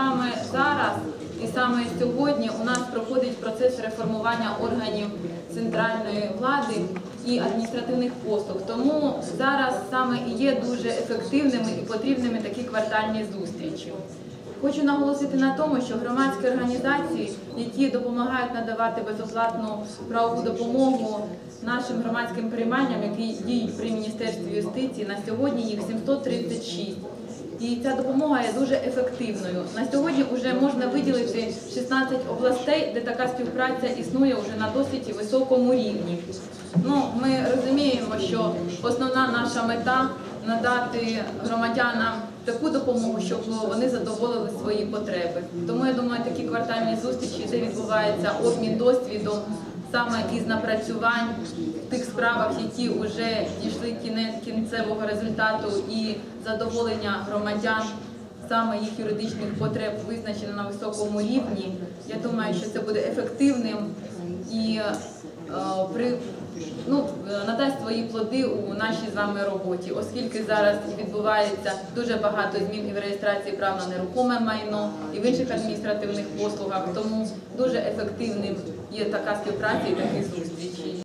саме зараз і саме сьогодні у нас проходить процес реформування органів центральної влади і адміністративних послуг. Тому зараз саме і є дуже ефективними і потрібними такі квартальні зустрічі. Хочу наголосити на тому, що громадські організації, які допомагають надавати безоплатну правову допомогу нашим громадським прийманням, які діють при міністерстві юстиції, на сьогодні їх 736. І ця допомога є дуже ефективною. На сьогодні вже можна виділити 16 областей, де така співпраця існує вже на досить високому рівні. Ну, ми розуміємо, що основна наша мета надати громадянам таку допомогу, щоб вони задоволили свої потреби. Тому я думаю, такі квартальні зустрічі, де відбувається обмін досвідом саме із напрацювань в тих справах, які вже дійшли кінець кінцевого результату і задоволення громадян. Саме їх юридичних потреб визначено на високому рівні. Я думаю, що це буде ефективним і е, при ну е, надасть свої плоди у нашій з вами роботі, оскільки зараз відбувається дуже багато змін і в реєстрації прав на нерухоме майно і в інших адміністративних послугах. Тому дуже ефективним є така співпраця і такі зустрічі.